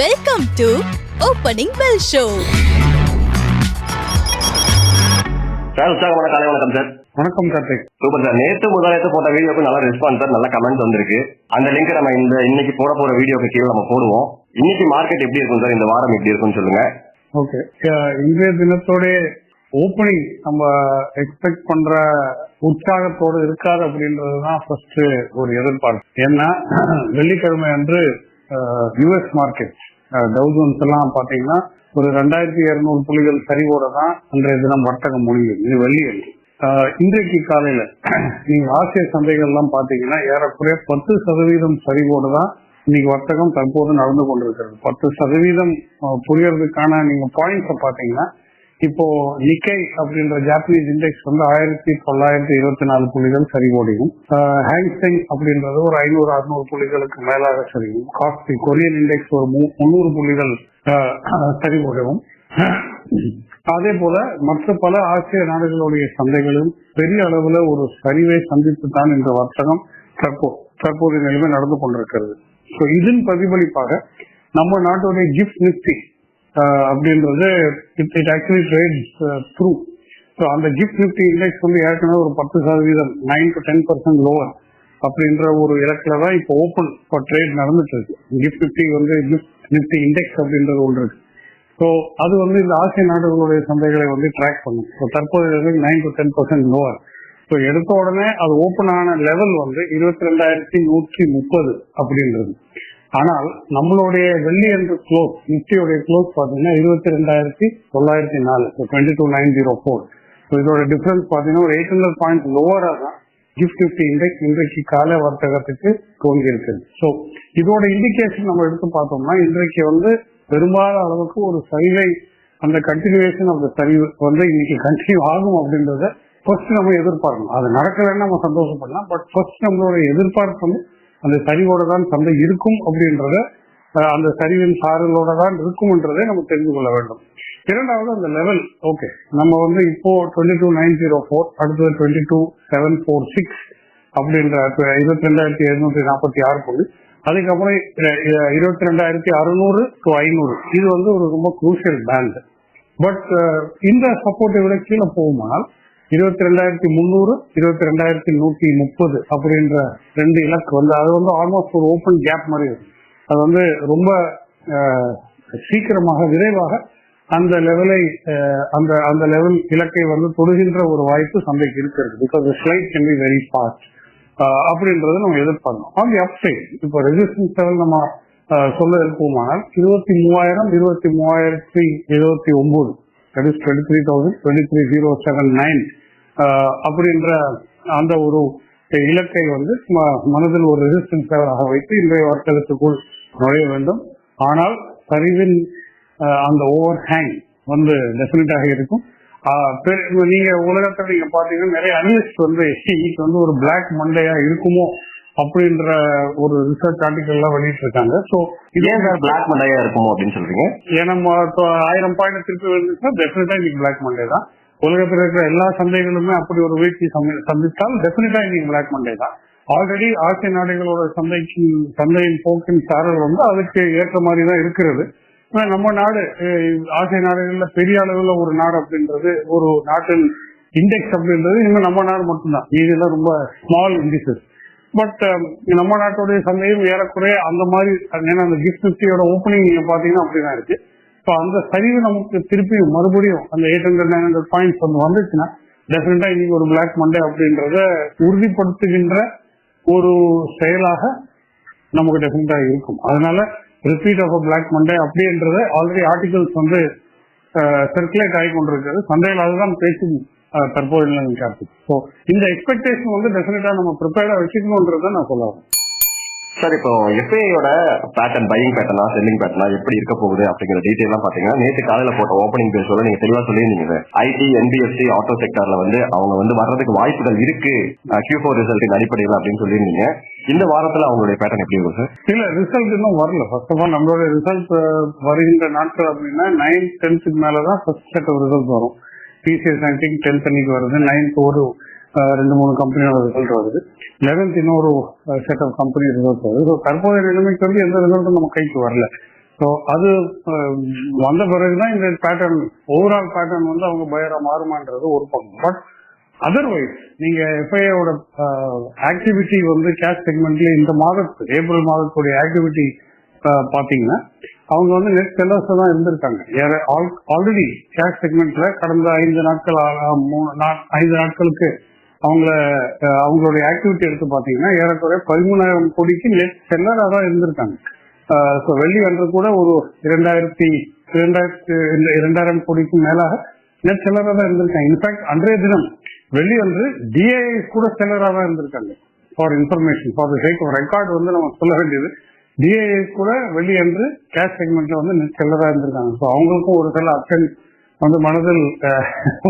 Welcome to opening bell show sir உற்சாகமான காலை வணக்கம் சார். வணக்கம் கார்த்திக். Super sir. நேற்று முதலேத்து போட்ட வீடியோக்கு நல்ல ரெஸ்பான்ஸ் சார். நல்ல கமெண்ட்ஸ் வந்திருக்கு. அந்த லிங்க் நம்ம இந்த இன்னைக்கு போட போற வீடியோக்கு கீழே நம்ம போடுவோம். இன்னைக்கு மார்க்கெட் எப்படி இருக்கும் சார்? இந்த வாரம் எப்படி இருக்கும்னு சொல்லுங்க. ஓகே. இன்றைய தினத்தோட ஓப்பனிங் நம்ம எக்ஸ்பெக்ட் பண்ற உற்சாகத்தோடு இருக்காது அப்படின்றது தான் ஃபர்ஸ்ட் ஒரு எதிர்பார்ப்பு. ஏன்னா வெள்ளிக்கிழமை அன்று யுஎஸ் மார்க்கெட் டவுசன்ஸ் எல்லாம் பாத்தீங்கன்னா ஒரு ரெண்டாயிரத்தி இருநூறு புள்ளிகள் சரிவோட தான் அன்றைய தினம் வர்த்தகம் முடியும் இது வெள்ளி அன்று இன்றைக்கு காலையில நீங்க ஆசிய சந்தைகள் எல்லாம் பாத்தீங்கன்னா ஏறக்குறைய பத்து சதவீதம் சரிவோடு தான் இன்னைக்கு வர்த்தகம் தற்போது நடந்து கொண்டிருக்கிறது. பத்து சதவீதம் புரியறதுக்கான நீங்க பாயிண்ட்ஸை பாத்தீங்கன்னா இப்போ நிக்கை அப்படின்ற ஜாப்பனீஸ் இண்டெக்ஸ் வந்து ஆயிரத்தி தொள்ளாயிரத்தி இருபத்தி நாலு புள்ளிகள் சரி சரிவோடையும் ஹேங்ஸிங் அப்படின்றது ஒரு ஐநூறு அறுநூறு புள்ளிகளுக்கு மேலாக சரியும் காஸ்டி கொரியன் இண்டெக்ஸ் ஒரு மு- முந்நூறு புள்ளிகள் சரி சரிவோடவும் அதே போல மற்ற பல ஆசிய நாடுகளுடைய சந்தைகளும் பெரிய அளவுல ஒரு சரிவை சந்தித்து தான் இந்த வர்த்தகம் தற்போது தற்போதைய நிலைமை நடந்து கொண்டிருக்கிறது. ஸோ இதன் பிரதிபலிப்பாக நம்ம நாட்டுடைய கிஃப்ட் நிப்டி அப்படின்றது it actually trades through so அந்த ஜிப் நிப்டி இண்டெக்ஸ் வந்து ஏற்கனவே ஒரு பத்து சதவீதம் nine to ten percent lower அப்படின்ற ஒரு இடத்துல தான் இப்போ ஓப்பன் ஃபார் ட்ரேட் நடந்துட்டு இருக்கு கிஃப்ட் நிப்டி வந்து ஜிப் நிஃப்டி இண்டெக்ஸ் அப்படின்றது ஒன்று இருக்கு. ஸோ அது வந்து இந்த ஆசிய நாடுகளுடைய சந்தைகளை வந்து ட்ராக் பண்ணும். ஸோ தற்போது nine to ten percent lower so எடுத்த உடனே அது ஓப்பன் ஆன லெவல் வந்து இருபத்தி ரெண்டாயிரத்தி நூற்றி முப்பது அப்படின்றது. ஆனால் நம்மளுடைய வெள்ளி என்ற க்ளோஸ் நிப்டியோடைய க்ளோஸ் பார்த்தீங்கன்னா இருபத்தி ரெண்டாயிரத்தி தொள்ளாயிரத்தி நாலு twenty two nine zero four இதோட டிஃபரன்ஸ் பார்த்தீங்கன்னா ஒரு எயிட் ஹண்ட்ரட் பாயிண்ட் லோவரா தான் கிஃப்ட் நிஃப்டி இண்டெக்ஸ் இன்றைக்கு கால வர்த்தகத்துக்கு துவங்கி இருக்குது ஸோ இதோட இண்டிகேஷன் நம்ம எடுத்து பார்த்தோம்னா இன்றைக்கு வந்து பெரும்பாலான அளவுக்கு ஒரு சரிவை அந்த கண்டினியூவேஷன் ஆஃப் த சரிவு வந்து இன்னைக்கு கண்டினியூ ஆகும் அப்படின்றத ஃபர்ஸ்ட் நம்ம எதிர்பார்க்கணும். அது நடக்கலன்னு நம்ம சந்தோஷப்படலாம் பட் ஃபர்ஸ்ட் நம்மளோட எதிர்பார்ப்பு வந்து அந்த சரிவோட தான் சந்தை இருக்கும் அப்படின்றத அந்த சரிவின் சாரலோட தான் இருக்கும்ன்றதை நம்ம தெரிந்து கொள்ள வேண்டும். இரண்டாவது அந்த லெவல் ஓகே நம்ம வந்து இப்போ twenty two nine zero four அடுத்தது twenty two seven four six அப்படின்ற இருபத்தி ரெண்டாயிரத்தி எழுநூத்தி நாற்பத்தி ஆறு புள்ளி அதுக்கப்புறம் இருபத்தி ரெண்டாயிரத்தி அறுநூறு டு ஐநூறு. இது வந்து ஒரு ரொம்ப குரூஷியல் பேண்ட் பட் இந்த சப்போர்ட்டை விட கீழே போகுமானால் இருபத்தி ரெண்டாயிரத்தி முந்நூறு இருபத்தி ரெண்டாயிரத்தி நூத்தி முப்பது அப்படின்ற ரெண்டு இலக்கு வந்து அது வந்து ஆல்மோஸ்ட் ஒரு ஓப்பன் கேப் மாதிரி அது வந்து ரொம்ப சீக்கிரமாக விரைவாக அந்த லெவலை அந்த அந்த லெவல் இலக்கை வந்து தொடுகின்ற ஒரு வாய்ப்பு சந்தைக்கு இருக்கிறது because slide can be very fast அப்படின்றத நம்ம எதிர்பார்க்கணும். ஆன் தி அப்சைட் இப்போ ரெசிஸ்டன்ஸ் லெவல் நம்ம சொல்ல இருப்போமானால் இருபத்தி மூவாயிரம் இருபத்தி மூவாயிரத்தி எழுபத்தி ஒன்பது that is twenty three thousand twenty three zero seven nine அப்படின்ற அந்த ஒரு இலக்கை வந்து ம- மனதில் ஒரு ரெசிஸ்டன்ஸ் வைத்து இன்றைய வர்த்தகத்துக்குள் நுழைய வேண்டும். ஆனால் சரிவின் அந்த ஓவர் ஹேங் வந்து டெஃபினட்டாக இருக்கும். நீங்க உலகத்துல நீங்க பாத்தீங்கன்னா நிறைய அனலிஸ்ட் வந்து இன்னைக்கு வந்து ஒரு பிளாக் மண்டேயா இருக்குமோ அப்படின்ற ஒரு ரிசர்ச் ஆர்டிகல் எல்லாம் வெளியிட்டு இருக்காங்க சோ ஏன் சார் பிளாக் மண்டையா இருக்குமோ அப்படின்னு சொல்றீங்க? ஏன்னா ஆயிரம் பாயிண்ட் திருப்பி வந்துச்சுன்னா டெஃபினட்டா இன்னைக்கு பிளாக் மண்டே தான். உலகத்தில் இருக்கிற எல்லா சந்தைகளுமே அப்படி ஒரு வீழ்ச்சி சந்தி- சந்தித்தால் டெஃபினட்டா இன்னைக்கு பிளாக் மண்டே தான். ஆல்ரெடி ஆசிய நாடுகளோட சந்தைக்கு சந்தையின் போக்கின் சாரல் வந்து அதுக்கு ஏற்ற மாதிரி தான் இருக்கிறது. நம்ம நாடு ஆசிய நாடுகள்ல பெரிய அளவுல ஒரு நாடு அப்படின்றது ஒரு நாட்டின் இண்டெக்ஸ் அப்படின்றது இன்னும் நம்ம நாடு மட்டும்தான். இதெல்லாம் ரொம்ப ஸ்மால் இண்டிசஸ் பட் um, நம்ம நாட்டுடைய சந்தையும் ஏறக்குறைய அந்த மாதிரி ஏன்னா அந்த கிஃப்ட் நிஃப்டியோட ஓப்பனிங் நீங்க பாத்தீங்கன்னா அப்படிதான் இருக்கு. ஸோ அந்த சரிவு நமக்கு திருப்பி மறுபடியும் அந்த eight hundred nine hundred points வந்து வந்துச்சுன்னா டெஃபினட்டா இன்னைக்கு ஒரு பிளாக் மண்டே அப்படின்றத உறுதிப்படுத்துகின்ற ஒரு செயலாக நமக்கு டெஃபினட்டா இருக்கும். அதனால ரிப்பீட் ஆஃப் பிளாக் மண்டே அப்படின்றது ஆல்ரெடி ஆர்டிகல்ஸ் வந்து uh, சர்க்குலேட் ஆகி கொண்டிருக்கிறது சந்தையில் அதுதான் பேச்சு நிலைமை கார்த்திக் ஸோ இந்த எக்ஸ்பெக்டேஷன் வந்து டெஃபினட்டா நம்ம ப்ரிப்பேர்டா வச்சுக்கணுன்றதை நான் சொல்ல வரேன். சார் இப்போ எஃப்ஐயோட பேட்டர்ன் பையிங் பேட்டர்னா செல்லிங் பேட்டர்னா எப்படி இருக்க போகுது அப்படிங்கிற டீடைல் எல்லாம் பாத்தீங்கன்னா நேற்று காலையில போட்ட ஓப்பனிங் பேஜோட நீங்க தெளிவா சொல்லியிருந்தீங்க ஐடி என்பிஎஃப்சி ஆட்டோ செக்டர்ல வந்து அவங்க வந்து வர்றதுக்கு வாய்ப்புகள் இருக்கு. கியூ ஃபோர் ரிசல்ட்டின் அடிப்படையில் அப்படின்னு சொல்லியிருந்தீங்க. இந்த வாரத்துல அவங்களுடைய பேட்டர்ன் எப்படி இருக்கும் சார் இல்ல ரிசல்ட் இன்னும் வரல. ஃபர்ஸ்ட் ஆஃப் ஆல் நம்மளோட ரிசல்ட் வருகின்ற நாட்கள் அப்படின்னா நைன் டென்த்துக்கு மேலதான் ஃபர்ஸ்ட் செட் ரிசல்ட் வரும். டிசிஎஸ் நைன்டீன் டென்த் அன்னைக்கு வருது நைன்த் ஒரு ரெண்டு மூணு கம்பெனியோட ரிசல்ட் வருது. லெவன்த் இன்னொரு செட் ஆஃப் கம்பெனி ரிசல்ட் வருது. ஸோ தற்போதைய நிலைமைக்கு வந்து எந்த ரிசல்ட்டும் நம்ம கைக்கு வரல. ஸோ அது வந்த பிறகுதான் இந்த பேட்டர்ன் ஓவரால் பேட்டர்ன் வந்து அவங்க பயரா மாறுமான்றது ஒரு பக்கம். பட் அதர்வைஸ் நீங்க எஃப்ஐயோட ஆக்டிவிட்டி வந்து கேஷ் செக்மெண்ட்ல இந்த மாதத்து ஏப்ரல் மாதத்துடைய ஆக்டிவிட்டி பாத்தீங்கன்னா அவங்க வந்து நெட் செல்லர்ஸ் தான் இருந்திருக்காங்க. ஆல்ரெடி கேஷ் செக்மெண்ட்ல கடந்த ஐந்து நாட்கள் மூணு ஐந்து நாட்களுக்கு அவங்கள அவங்களுடைய ஆக்டிவிட்டி எடுத்து பாத்தீங்கன்னா ஏறக்குறைய பதிமூணாயிரம் கோடிக்கு நெட் செல்லராக தான் இருந்திருக்காங்க. ஸோ வெள்ளி அன்று கூட ஒரு இரண்டாயிரத்தி இரண்டாயிரத்தி இரண்டாயிரம் கோடிக்கும் மேலாக நெட் செல்லராக தான் இருந்திருக்காங்க. இன்ஃபேக்ட் அன்றைய தினம் வெள்ளி அன்று டிஐஎஸ் கூட செல்லராக தான் இருந்திருக்காங்க. For information for the sake record வந்து நம்ம சொல்ல வேண்டியது டிஐஎஸ் கூட வெள்ளி கேஷ் செக்மெண்ட்ல வந்து நெட் இருந்திருக்காங்க. ஸோ அவங்களுக்கும் ஒரு சில அப்ஷன் வந்து மனதில்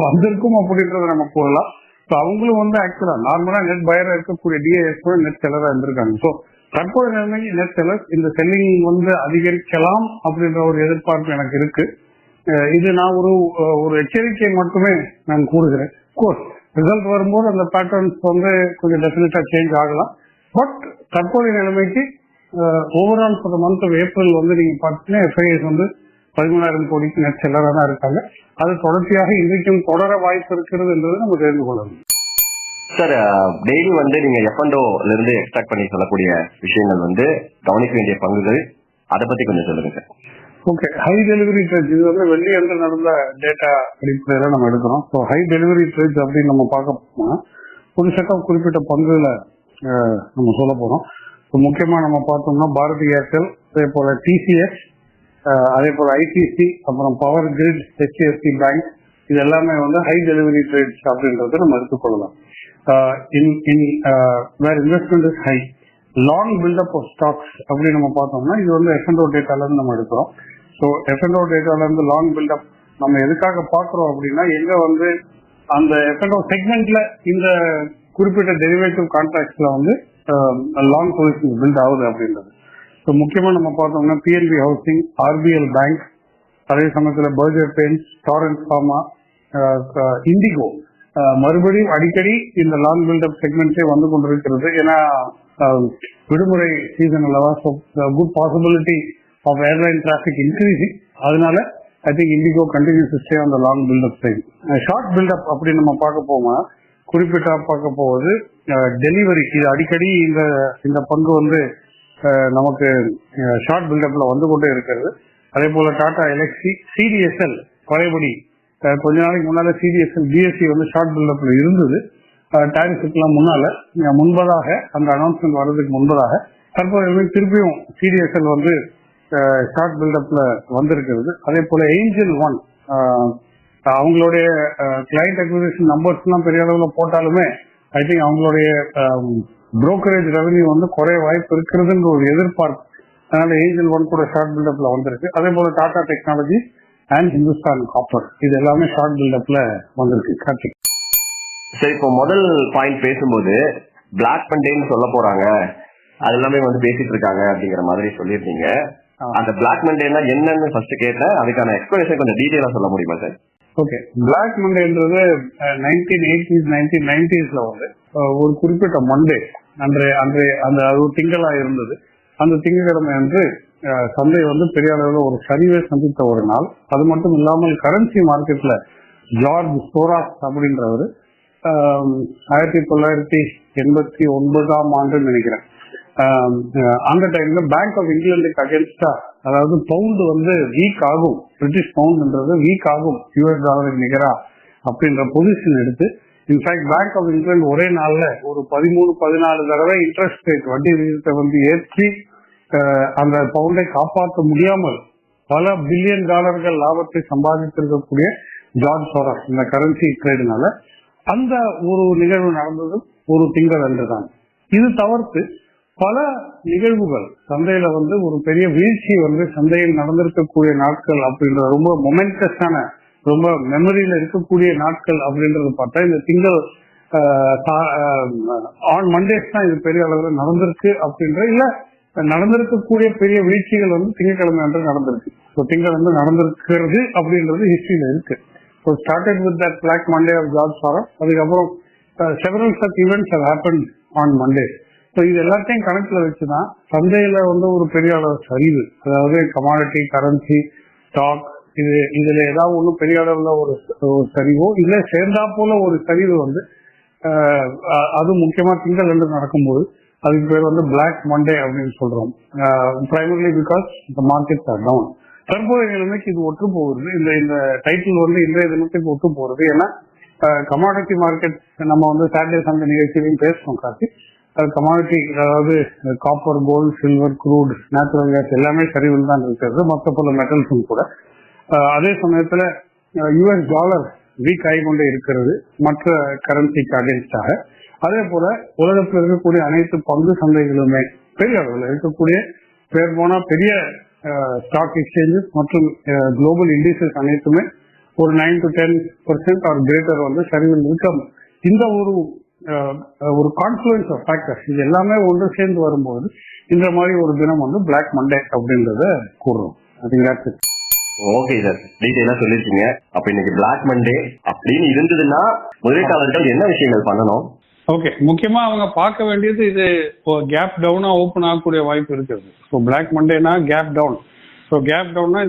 வந்திருக்கும் அப்படின்றத நம்ம கூறலாம் ஸோ அவங்களும் வந்து ஆக்சுவலா நார்மலா நெட் பயரா இருக்கக்கூடிய டிஏஎஸ் கூட நெட் செல்லரா இருந்திருக்காங்க. ஸோ தற்போது நிலைமைக்கு நெட் செல்லர் இந்த செல்லிங் வந்து அதிகரிக்கலாம் அப்படின்ற ஒரு எதிர்பார்ப்பு எனக்கு இருக்கு. இது நான் ஒரு ஒரு எச்சரிக்கை மட்டுமே நான் கூறுகிறேன். கோர்ஸ் ரிசல்ட் வரும்போது அந்த பேட்டர்ன்ஸ் வந்து கொஞ்சம் டெஃபினட்டா சேஞ்ச் ஆகலாம். பட் தற்போதைய நிலைமைக்கு overall for month of April வந்து நீங்க பார்த்தீங்கன்னா எஃப்ஐஎஸ் வந்து பதிமூணாயிரம் கோடிக்கு நெட் செல்லராக தான் இருக்காங்க. அது தொடர்ச்சியாக இன்றைக்கும் தொடர வாய்ப்பு இருக்கிறது என்பதை நம்ம தெரிந்து கொள்ளணும். சார் டெய்லி வந்து நீங்க எஃப்என்டோல இருந்து எக்ஸ்ட்ராக்ட் பண்ணி சொல்லக்கூடிய விஷயங்கள் வந்து கவனிக்க வேண்டிய பங்குகள் அதை பத்தி கொஞ்சம் சொல்லுங்க sir okay high delivery trades இது வந்து வெள்ளி அன்று நடந்த டேட்டா அடிப்படையில நம்ம எடுக்கிறோம். ஸோ ஹை டெலிவரி ட்ரெட்ஸ் அப்படின்னு நம்ம பார்க்க போனா ஒரு செட் ஆஃப் குறிப்பிட்ட பங்குகளை நம்ம சொல்ல போறோம். ஸோ முக்கியமா நம்ம பார்த்தோம்னா பாரதி ஏர்டெல் அதே போல டிசிஎஸ் அதே போல ஐடிசி அப்புறம் பவர் கிரிட் ஹெச்டிஎஃப்சி பேங்க் இது எல்லாமே வந்து ஹை டெலிவரி ட்ரேட்ஸ் அப்படின்றத நம்ம எடுத்துக்கொள்ளலாம். In in where investment is high long buildup of stocks அப்படின்னு நம்ம பார்த்தோம்னா இது வந்து எஃப்என்டோ டேட்டால இருந்து நம்ம எடுக்கிறோம். ஸோ எஃப்என்டோ டேட்டால இருந்து லாங் பில்டப் நம்ம எதுக்காக பார்க்குறோம் அப்படின்னா எங்க வந்து அந்த எஃப்என்டோ செக்மெண்ட்ல இந்த குறிப்பிட்ட டெரிவேட்டிவ் கான்ட்ராக்ட்ஸ்ல வந்து லாங் பொசிஷன் பில்ட் ஆகுது அப்படின்றது. ஸோ முக்கியமாக நம்ம பார்த்தோம்னா பிஎன்பி ஹவுசிங் ஆர்பிஎல் பேங்க் அதே சமயத்தில் Berger Paints Torrent pharma IndiGo மறுபடியும் அடிக்கடி இந்த லாங் பில்டப் செக்மெண்ட்ஸே வந்து கொண்டிருக்கிறது. ஏன்னா விடுமுறை சீசன் அல்லவா so good possibility of airline traffic increasing அதனால I think IndiGo continues stay அந்த long buildup side short buildup அப்படின்னு நம்ம பார்க்க போமா குறிப்பிட்டா பார்க்க போவது டெலிவரிக்கு இது அடிக்கடி இந்த இந்த பங்கு வந்து நமக்கு ஷார்ட் பில்டப்ல வந்து கொண்டே இருக்கிறது. அதே போல டாடா எலக்ஸி சிடிஎஸ்எல் பழையபடி கொஞ்ச நாளைக்கு முன்னால சிடிஎஸ்எல் பிஎஸ்சி வந்து ஷார்ட் பில்டப்ல இருந்தது. டாரிஃபுக்கெல்லாம் முன்னால முன்பதாக அந்த அனௌன்ஸ்மெண்ட் வர்றதுக்கு முன்பதாக தற்போது திருப்பியும் சிடிஎஸ்எல் வந்து ஷார்ட் பில்டப்ல வந்திருக்கிறது. அதே போல ஏஞ்சல் ஒன் அவங்களுடைய கிளைண்ட் அக்விசிஷன் நம்பர்ஸ் எல்லாம் பெரிய அளவுல போட்டாலுமே ஐ திங்க் அவங்களுடைய brokerage ரெவன்யூ வந்து குறைய வாய்ப்பு இருக்கிறதுன்ற ஒரு எதிர்பார்ப்பு. அதனால ஏஞ்சல் ஒன் கூட ஷார்ட் பில்டப்ல வந்திருக்கு. அதே போல Tata technology and Hindustan copper இது எல்லாமே ஷார்ட் பில்டப்ல வந்திருக்கு. கார்த்திக். சரி இப்போ முதல் பாயிண்ட் பேசும்போது பிளாக் மண்டேன்னு சொல்ல போறாங்க. அது எல்லாமே வந்து பேசிட்டு இருக்காங்க அப்படிங்கிற மாதிரி சொல்லியிருந்தீங்க. அந்த பிளாக் மண்டேனா என்னன்னு ஃபர்ஸ்ட் கேட்டேன். அதுக்கான எக்ஸ்பிளேஷன் கொஞ்சம் டீடைலா சொல்ல முடியுமா சார் ஓகே பிளாக் மண்டேன்றது நைன்டீன் எயிட்டிஸ் நைன்டீன் நைன்டிஸ்ல வந்து ஒரு குறிப்பிட்ட மண்டே அன்றைய அன்றைய அந்த அது ஒரு திங்களா இருந்தது. அந்த திங்கக்கிழமை அன்று சந்தை வந்து பெரிய அளவில் ஒரு சரிவை சந்தித்த ஒரு நாள். அது மட்டும் இல்லாமல் கரன்சி மார்க்கெட்ல ஜார்ஜ் சோராஸ் அப்படின்றவர் ஆயிரத்தி தொள்ளாயிரத்தி எண்பத்தி ஒன்பதாம் ஆண்டு நினைக்கிறேன். அந்த டைம்ல பேங்க் ஆஃப் இங்கிலாந்துக்கு அகேன்ஸ்டா அதாவது பவுண்ட் வந்து வீக் ஆகும். பிரிட்டிஷ் பவுண்ட்ன்றது வீக் ஆகும். யூஎஸ் டாலருக்கு நிகரா அப்படின்ற பொசிஷன் எடுத்து இன்ஃபேக்ட் பேங்க் ஆஃப் இங்கிலாந்து ஒரே நாள்ல ஒரு பதிமூணு பதினாலு தடவை இன்ட்ரெஸ்ட் ரேட் வட்டி விகிதத்தை வந்து ஏற்றி அந்த பவுண்டை காப்பாற்ற முடியாமல் பல பில்லியன் டாலர்கள் லாபத்தை சம்பாதித்திருக்கக்கூடிய ஜார்ஜ் சோரஸ் இந்த கரன்சி ட்ரேடுனால அந்த ஒரு நிகழ்வு நடந்தது ஒரு திங்கள் அன்றுதான் இது தவிர்த்து பல நிகழ்வுகள். சந்தையில வந்து ஒரு பெரிய வீழ்ச்சி வந்து சந்தையில் நடந்திருக்கக்கூடிய நாட்கள் அப்படின்ற ரொம்ப மொமெண்டஸான ரொம்ப மெமரியில இருக்கக்கூடிய நாட்கள் அப்படின்றது பார்த்தா இந்த திங்கள் ஆன் மண்டேஸ் தான் இது பெரிய அளவில் நடந்திருக்கு அப்படின்ற இல்ல நடந்திருக்கக்கூடிய பெரிய வீழ்ச்சிகள் வந்து திங்கட்கிழமை அன்று நடந்திருக்கு. ஸோ திங்கள் வந்து நடந்திருக்கிறது அப்படின்றது ஹிஸ்டரியில இருக்கு. So started with that black Monday of George forum அதுக்கப்புறம் several such events happen on Monday இது எல்லாத்தையும் கணக்குல வச்சுதான் சந்தையில வந்து ஒரு பெரிய அளவு சரிவு. அதாவது கமாடிட்டி கரன்சி ஸ்டாக் இது இதுல ஏதாவது ஒண்ணு பெரிய அளவுல ஒரு ஒரு சரிவோ இல்ல சேர்ந்தா போல ஒரு சரிவு வந்து அது முக்கியமா திங்கள் என்று நடக்கும்போது அதுக்கு பேர் வந்து பிளாக் மண்டே அப்படின்னு சொல்றோம். பிரைமர்லி பிகாஸ் இந்த மார்க்கெட் ஆர் டவுன் தற்போதைய நிலைமைக்கு இது ஒற்று போகுது இந்த இந்த டைட்டில் வந்து இன்றைய தினத்துக்கு ஒத்து போறது ஏன்னா கமாடிட்டி மார்க்கெட் நம்ம வந்து சாட்டர்டே சண்டே நிகழ்ச்சியிலையும் பேசுறோம் காட்டி கமாடிட்டி அதாவது copper gold silver crude natural gas எல்லாமே சரிவில் தான் இருக்கிறது. மற்ற பல மெட்டல்ஸும் கூட. அதே சமயத்தில் யூஎஸ் டாலர் வீக் ஆகி கொண்டே இருக்கிறது. மற்ற கரன்சிக்கு அகேன்ஸ்டாக அதே போல உலகத்தில் இருக்கக்கூடிய அனைத்து பங்கு சந்தைகளுமே பெரிய அளவில் இருக்கக்கூடிய பேர் போனா பெரிய ஸ்டாக் எக்ஸ்சேஞ்சஸ் மற்றும் குளோபல் இண்டிசஸ் அனைத்துமே ஒரு nine to ten percent or greater வந்து சரிவில் இருக்க இந்த ஒரு ஒரு கான்ஃபுளுன்ஸ் ஆஃப் ஃபேக்டர்ஸ் இது எல்லாமே ஒன்று சேர்ந்து வரும்போது இந்த மாதிரி ஒரு தினம் வந்து பிளாக் மண்டே அப்படின்றத கூறுறோம். ஓகே சார் டீட்டெயிலா சொல்லிருக்கீங்க. அப்ப இன்னைக்கு பிளாக் மண்டே அப்படின்னு இருந்ததுன்னா முதலீட்டாளர்கள் என்ன விஷயங்கள் பண்ணணும்? ஓகே முக்கியமா அவங்க பார்க்க வேண்டியது இது கேப் டவுனா ஓப்பன் ஆகக்கூடிய வாய்ப்பு இருக்குது ஸோ பிளாக் மண்டேனா கேப் டவுன் ஸோ கேப் டவுன்னா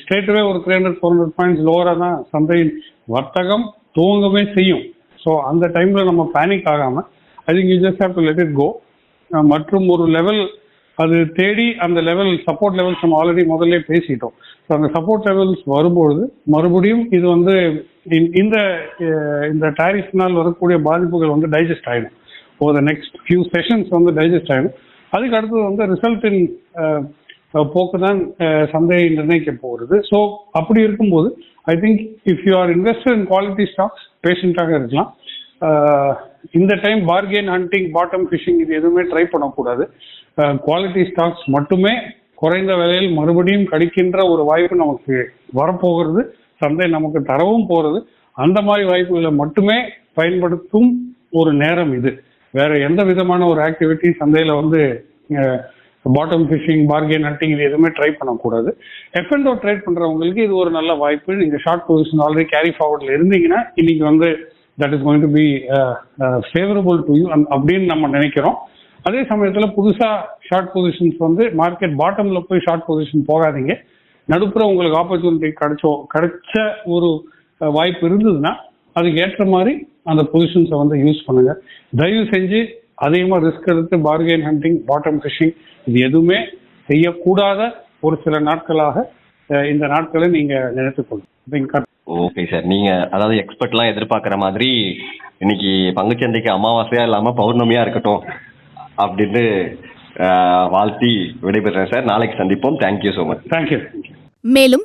ஸ்ட்ரெயிட்வே ஒரு three hundred four hundred points லோவராக தான் சந்தையின் வர்த்தகம் துவங்கவே செய்யும். ஸோ அந்த டைம்ல நம்ம பேனிக் ஆகாம I think you just have to let it go மற்றும் ஒரு லெவல் அது தேடி அந்த லெவல் சப்போர்ட் லெவல்ஸ் நம்ம ஆல்ரெடி முதல்ல பேசிட்டோம். ஸோ அந்த சப்போர்ட் லெவல்ஸ் வரும்பொழுது மறுபடியும் இது வந்து இந்த- இந்த டாரிஃப்னால் வரக்கூடிய பாதிப்புகள் வந்து டைஜஸ்ட் ஆகிடும் over the next few sessions வந்து டைஜஸ்ட் ஆகிடும் அதுக்கு அடுத்தது வந்து ரிசல்ட்டின் போக்கு தான் சந்தையை நிர்ணயிக்க போகிறது. ஸோ அப்படி இருக்கும்போது I think if you are invest in quality stocks பேஷண்ட்டாக இருக்கலாம். இந்த time bargain hunting bottom fishing இது எதுவுமே ட்ரை பண்ணக்கூடாது. குவாலிட்டி ஸ்டாக்ஸ் மட்டுமே குறைந்த விலையில் மறுபடியும் கிடைக்கின்ற ஒரு வாய்ப்பு நமக்கு வரப்போகிறது. சந்தை நமக்கு தரவும் போகிறது. அந்த மாதிரி வாய்ப்புகளை மட்டுமே பயன்படுத்தும் ஒரு நேரம் இது. வேற எந்த விதமான ஒரு ஆக்டிவிட்டி சந்தையில் வந்து பாட்டம் ஃபிஷிங் பார்கெயின் ஹண்டிங் இது எதுவுமே ட்ரை பண்ணக்கூடாது. எஃப் அண்ட் ட்ரேட் பண்ணுறவங்களுக்கு இது ஒரு நல்ல வாய்ப்பு. நீங்கள் ஷார்ட் பொசிஷன் ஆல்ரெடி கேரி ஃபார்வர்டில் இருந்தீங்கன்னா இன்னைக்கு வந்து that is going to be favourable to you அப்படின்னு நம்ம நினைக்கிறோம். அதே சமயத்தில் புதுசாக ஷார்ட் பொசிஷன்ஸ் வந்து மார்க்கெட் பாட்டமில் போய் ஷார்ட் பொசிஷன் போகாதீங்க. நடுப்புற உங்களுக்கு ஆப்பர்ச்சுனிட்டி கிடைச்சோ கிடைச்ச ஒரு வாய்ப்பு இருந்ததுன்னா அதுக்கு ஏற்ற மாதிரி அந்த பொசிஷன்ஸை வந்து யூஸ் பண்ணுங்க. தயவு செஞ்சு அதிகமாக ரிஸ்க் எடுத்து பார்கெயின் ஹண்டிங் பாட்டம் ஃபிஷிங் இது எதுவுமே செய்யக்கூடாத ஒரு சில நாட்களாக இந்த நாட்களை நீங்க நினைத்துக்கொள்ளும் ஓகே சார் நீங்க அதாவது எக்ஸ்பர்ட்லாம் எதிர்பார்க்குற மாதிரி இன்னைக்கு பங்குச்சந்தைக்கு அமாவாசையா இல்லாம பௌர்ணமியா இருக்கட்டும் அப்படின்னு வாழ்த்தி விடைபெறேன் சார் நாளைக்கு சந்திப்போம். தேங்க்யூ ஸோ மச் தேங்க்யூ மேலும்